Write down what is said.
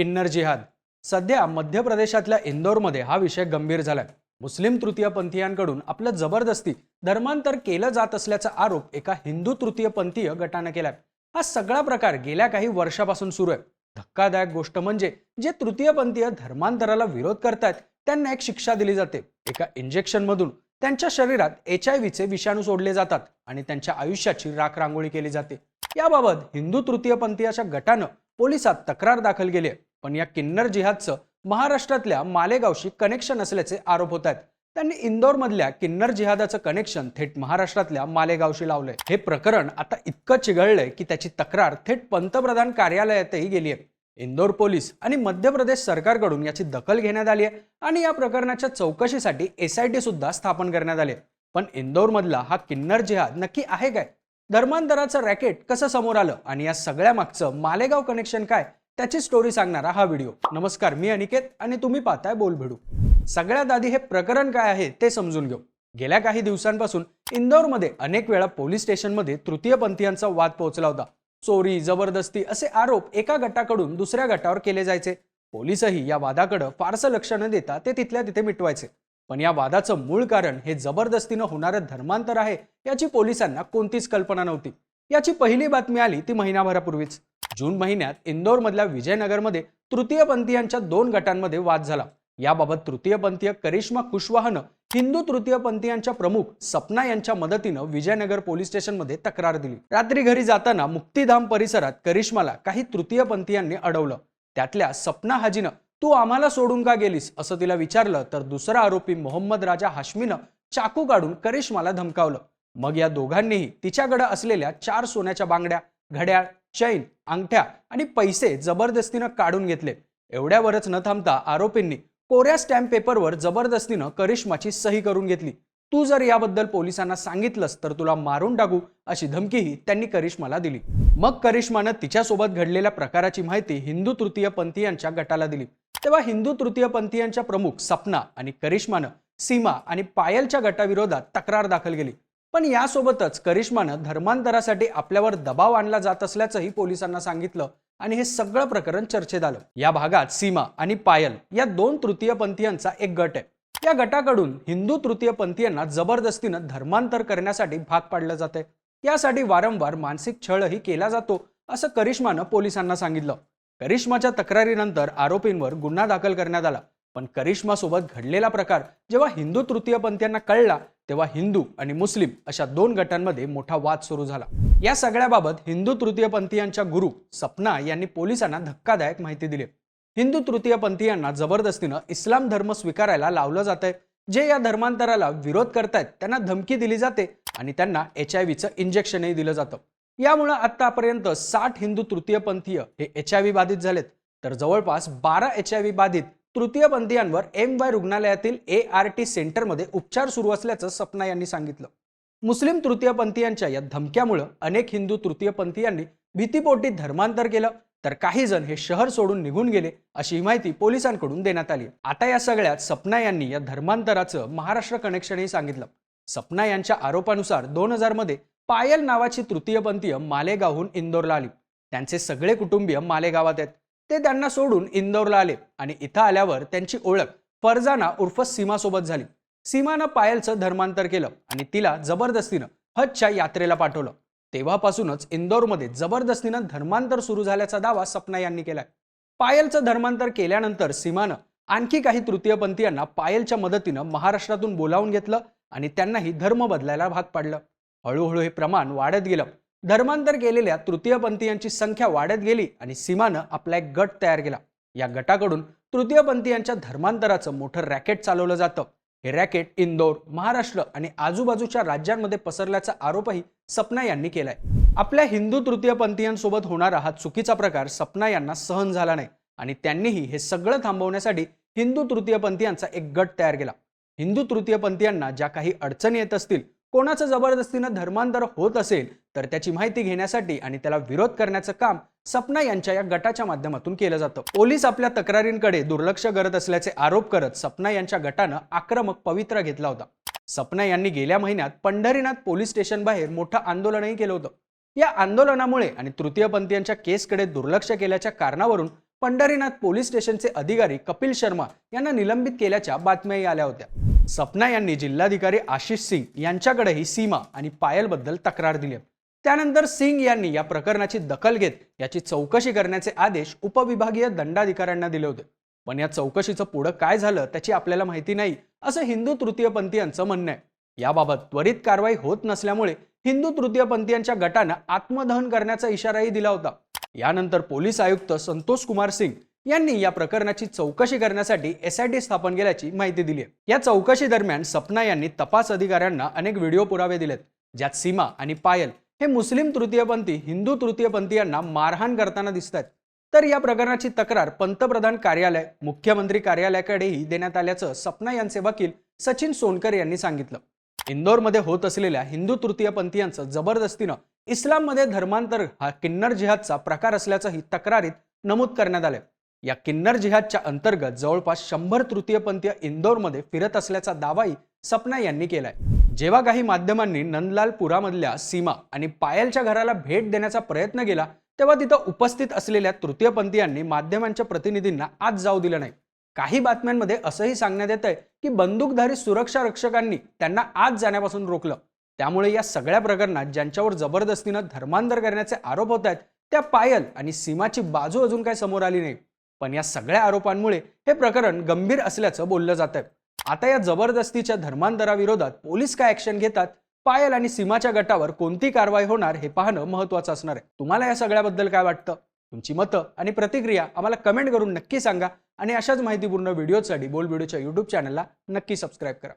किन्नर जिहाद. सध्या मध्य प्रदेशातल्या इंदोरमध्ये हा विषय गंभीर झालाय. मुस्लिम तृतीयपंथीयांकडून आपलं जबरदस्ती धर्मांतर केलं जात असल्याचा आरोप एका हिंदू तृतीयपंथीय गटानं केलाय. हा सगळा प्रकार गेल्या काही वर्षापासून सुरू आहे. धक्कादायक गोष्ट म्हणजे जे तृतीयपंथीय धर्मांतराला विरोध करतायत त्यांना एक शिक्षा दिली जाते. एका इंजेक्शन मधून त्यांच्या शरीरात एच आय व्हीचे विषाणू सोडले जातात आणि त्यांच्या आयुष्याची राखरांगोळी केली जाते. याबाबत हिंदू तृतीयपंथीयाच्या गटानं पोलिसात तक्रार दाखल केली आहे. पण या किन्नर जिहादचं महाराष्ट्रातल्या मालेगावशी कनेक्शन असल्याचे आरोप होत आहेत. त्यांनी इंदोरमधल्या किन्नर जिहादाचं कनेक्शन थेट महाराष्ट्रातल्या मालेगावशी लावलंय. हे प्रकरण आता इतकं चिघळलंय की त्याची तक्रार थेट पंतप्रधान कार्यालयातही गेली आहे इंदोर पोलीस आणि मध्य प्रदेश सरकारकडून याची दखल घेण्यात आली आहे आणि या प्रकरणाच्या चौकशीसाठी एस आय टी सुद्धा स्थापन करण्यात आली आहे पण इंदोरमधला हा किन्नर जिहाद नक्की आहे काय? धर्मांतराचं रॅकेट कसं समोर आलं? आणि या सगळ्या मागचं मालेगाव कनेक्शन काय? त्याची स्टोरी सांगणारा हा व्हिडिओ नमस्कार मी अनिकेत आणि तुम्ही पाहताय बोल भिडू. सगळ्यात आधी हे प्रकरण काय आहे ते समजून घेऊ. गेल्या काही दिवसांपासून इंदोरमध्ये अनेक वेळा पोलीस स्टेशनमध्ये तृतीयपंथीयांचा वाद पोहोचला होता. चोरी जबरदस्ती असे आरोप एका गटाकडून दुसऱ्या गटावर केले जायचे. पोलीसही या वादाकडे फारसं लक्ष न देता ते तिथल्या तिथे मिटवायचे. पण या वादाचं मूळ कारण हे जबरदस्तीनं होणारं धर्मांतर आहे याची पोलिसांना कोणतीच कल्पना नव्हती. याची पहिली बातमी आली ती महिनाभरापूर्वीच. जून महिन्यात इंदोरमधल्या विजयनगरमध्ये तृतीयपंथीयांच्या दोन गटांमध्ये वाद झाला. याबाबत तृतीयपंथीय करिश्मा कुशवाहनं हिंदू तृतीयपंथीयांच्या प्रमुख सपना यांच्या मदतीनं विजयनगर पोलीस स्टेशनमध्ये तक्रार दिली. रात्री घरी जाताना मुक्तीधाम परिसरात करिश्माला काही तृतीयपंथीयांनी अडवलं. त्यातल्या सपना हाजीनं तू आम्हाला सोडून का गेलीस? असं तिला विचारलं तर दुसरा आरोपी मोहम्मद राजा हाश्मीनं चाकू काढून करिश्माला धमकावलं. मग या दोघांनीही तिच्याकडे असलेल्या चार सोन्याच्या बांगड्या घड्याळ चैन अंगठ्या आणि पैसे जबरदस्तीनं काढून घेतले. एवढ्यावरच न थांबता आरोपींनी कोऱ्या स्टॅम्प पेपरवर जबरदस्तीनं करिश्माची सही करून घेतली. तू जर याबद्दल पोलिसांना सांगितलंस तर तुला मारून टाकू अशी धमकीही त्यांनी करिश्माला दिली. मग करिश्मानं तिच्यासोबत घडलेल्या प्रकाराची माहिती हिंदू तृतीय पंथीयांच्या गटाला दिली. तेव्हा हिंदू तृतीय पंथीयांच्या प्रमुख सपना आणि करिश्मानं सीमा आणि पायलच्या गटाविरोधात तक्रार दाखल केली. पण यासोबतच करिश्मानं धर्मांतरासाठी आपल्यावर दबाव आणला जात असल्याचंही पोलिसांना सांगितलं आणि हे सगळं प्रकरण चर्चेत आलं. या भागात सीमा आणि पायल या दोन तृतीयपंथीयांचा एक गट आहे. या गटाकडून हिंदू तृतीयपंथीयांना जबरदस्तीनं धर्मांतर करण्यासाठी भाग पाडलं जाते यासाठी वारंवार मानसिक छळही केला जातो असं करिश्मानं पोलिसांना सांगितलं. करिश्माच्या तक्रारीनंतर आरोपींवर गुन्हा दाखल करण्यात आला. पण करिश्मा सोबत घडलेला प्रकार जेव्हा हिंदू तृतीयपंथीयांना कळला तेव्हा हिंदू आणि मुस्लिम अशा दोन गटांमध्ये मोठा वाद सुरू झाला. या सगळ्याबाबत हिंदू तृतीयपंथीयांच्या गुरु सपना यांनी पोलिसांना धक्कादायक माहिती दिली. हिंदू तृतीयपंथीयांना जबरदस्तीनं इस्लाम धर्म स्वीकारायला लावलं जात आहे जे या धर्मांतराला विरोध करतायत त्यांना धमकी दिली जाते आणि त्यांना एच आय व्हीचं इंजेक्शनही दिलं जातं. यामुळं आतापर्यंत साठ हिंदू तृतीयपंथीय हे एच आय व्ही बाधित झालेत. तर जवळपास बारा एच आय व्ही बाधित तृतीयपंथीयांवर एम वाय रुग्णालयातील ए आर टी सेंटरमध्ये उपचार सुरू असल्याचं सपना यांनी सांगितलं. मुस्लिम तृतीयपंथीयांच्या या धमक्यामुळं अनेक हिंदू तृतीयपंथीयांनी भीतीपोटी धर्मांतर केलं तर काही जण हे शहर सोडून निघून गेले अशी माहिती पोलिसांकडून देण्यात आली. आता या सगळ्यात सपना यांनी या धर्मांतराचं महाराष्ट्र कनेक्शनही सांगितलं. सपना यांच्या आरोपानुसार दोन हजारमध्ये पायल नावाची तृतीयपंथीय मालेगावहून इंदोरला आली. त्यांचे सगळे कुटुंबीय मालेगावात आहेत. ते त्यांना सोडून इंदौरला आले आणि इथं आल्यावर त्यांची ओळख फरजाना उर्फ सीमासोबत झाली. सीमानं पायलचं धर्मांतर केलं आणि तिला जबरदस्तीनं हजच्या यात्रेला पाठवलं. तेव्हापासूनच इंदौरमध्ये जबरदस्तीनं धर्मांतर सुरू झाल्याचा दावा सपना यांनी केलाय. पायलचं धर्मांतर केल्यानंतर सीमानं आणखी काही तृतीयपंथीयांना पायलच्या मदतीनं महाराष्ट्रातून बोलावून घेतलं आणि त्यांनाही धर्म बदलायला भाग पाडलं. हळूहळू हे प्रमाण वाढत गेलं. धर्मांतर केलेल्या तृतीयपंथीयांची संख्या वाढत गेली आणि सीमानं आपला एक गट तयार केला. या गटाकडून तृतीयपंथीयांच्या धर्मांतराचं मोठं रॅकेट चालवलं जातं. हे रॅकेट इंदोर महाराष्ट्र आणि आजूबाजूच्या राज्यांमध्ये पसरल्याचा आरोपही सपना यांनी केलाय. आपल्या हिंदू तृतीयपंथीयांसोबत होणारा हा चुकीचा प्रकार सपना यांना सहन झाला नाही आणि त्यांनीही हे सगळं थांबवण्यासाठी हिंदू तृतीयपंथीयांचा एक गट तयार केला. हिंदू तृतीयपंथीयांना ज्या काही अडचणी येत असतील कोणाचं जबरदस्तीनं धर्मांतर होत असेल तर त्याची माहिती घेण्यासाठी आणि त्याला विरोध करण्याचं काम सपना यांच्या या गटाच्या माध्यमातून केलं जातं. पोलीस आपल्या तक्रारींकडे दुर्लक्ष करत असल्याचे आरोप करत सपना यांच्या गटानं आक्रमक पवित्रा घेतला होता. सपना यांनी गेल्या महिन्यात पंढरीनाथ पोलीस स्टेशन बाहेर मोठं आंदोलनही केलं होतं. या आंदोलनामुळे आणि तृतीयपंथीयांच्या केसकडे दुर्लक्ष केल्याच्या कारणावरून पंढरीनाथ पोलीस स्टेशनचे अधिकारी कपिल शर्मा यांना निलंबित केल्याच्या बातम्याही आल्या होत्या. सपना यांनी जिल्हाधिकारी आशिष सिंग यांच्याकडेही सीमा आणि पायलबद्दल तक्रार दिली त्यानंतर सिंग यांनी या प्रकरणाची दखल घेत याची चौकशी करण्याचे आदेश उपविभागीय दंडाधिकाऱ्यांना दिले होते. पण या चौकशीचं पुढं काय झालं त्याची आपल्याला माहिती नाही असं हिंदू तृतीयपंथीयांचं म्हणणं आहे. याबाबत त्वरित कारवाई होत नसल्यामुळे हिंदू तृतीयपंथीयांच्या गटानं आत्मदहन करण्याचा इशाराही दिला होता. यानंतर पोलीस आयुक्त संतोष कुमार सिंग यांनी या प्रकरणाची चौकशी करण्यासाठी एसआयटी स्थापन केल्याची माहिती दिली आहे. या चौकशी दरम्यान सपना यांनी तपास अधिकाऱ्यांना अनेक व्हिडिओ पुरावे दिलेत ज्यात सीमा आणि पायल हे मुस्लिम तृतीयपंथी हिंदू तृतीयपंथीयांना मारहाण करताना दिसत आहेत तर या प्रकरणाची तक्रार पंतप्रधान कार्यालय मुख्यमंत्री कार्यालयाकडेही देण्यात आल्याचं सपना यांचे वकील सचिन सोनकर यांनी सांगितलं. इंदोरमध्ये होत असलेल्या हिंदू तृतीयपंथीयांचं जबरदस्तीनं इस्लाममध्ये धर्मांतर हा किन्नर जिहादचा प्रकार असल्याचंही तक्रारीत नमूद करण्यात आलं या किन्नर जिहादच्या अंतर्गत जवळपास शंभर तृतीयपंथीय इंदोरमध्ये फिरत असल्याचा दावाही सपना यांनी केलाय. जेव्हा काही माध्यमांनी नंदलालपुरामधल्या सीमा आणि पायलच्या घराला भेट देण्याचा प्रयत्न केला तेव्हा तिथं उपस्थित असलेल्या तृतीयपंथीयांनी माध्यमांच्या प्रतिनिधींना आज जाऊ दिलं नाही. काही बातम्यांमध्ये असंही सांगण्यात येत आहे की बंदूकधारी सुरक्षा रक्षकांनी त्यांना आज जाण्यापासून रोखलं. त्यामुळे या सगळ्या प्रकरणात ज्यांच्यावर जबरदस्तीनं धर्मांतर करण्याचे आरोप होत आहेत त्या पायल आणि सीमाची बाजू अजून काय समोर आली नाही. पण या सगळ्या आरोपांमुळे हे प्रकरण गंभीर असल्याचं बोललं जात आहे आता या जबरदस्तीच्या धर्मांतराविरोधात पोलीस काय ऍक्शन घेतात? पायल आणि सीमाच्या गटावर कोणती कारवाई होणार हे पाहणं महत्वाचं असणार आहे. तुम्हाला या सगळ्याबद्दल काय वाटतं? तुमची मतं आणि प्रतिक्रिया आम्हाला कमेंट करून नक्की सांगा आणि अशाच माहितीपूर्ण व्हिडिओसाठी बोल व्हिडिओच्या युट्यूब चॅनलला नक्की सबस्क्राईब करा.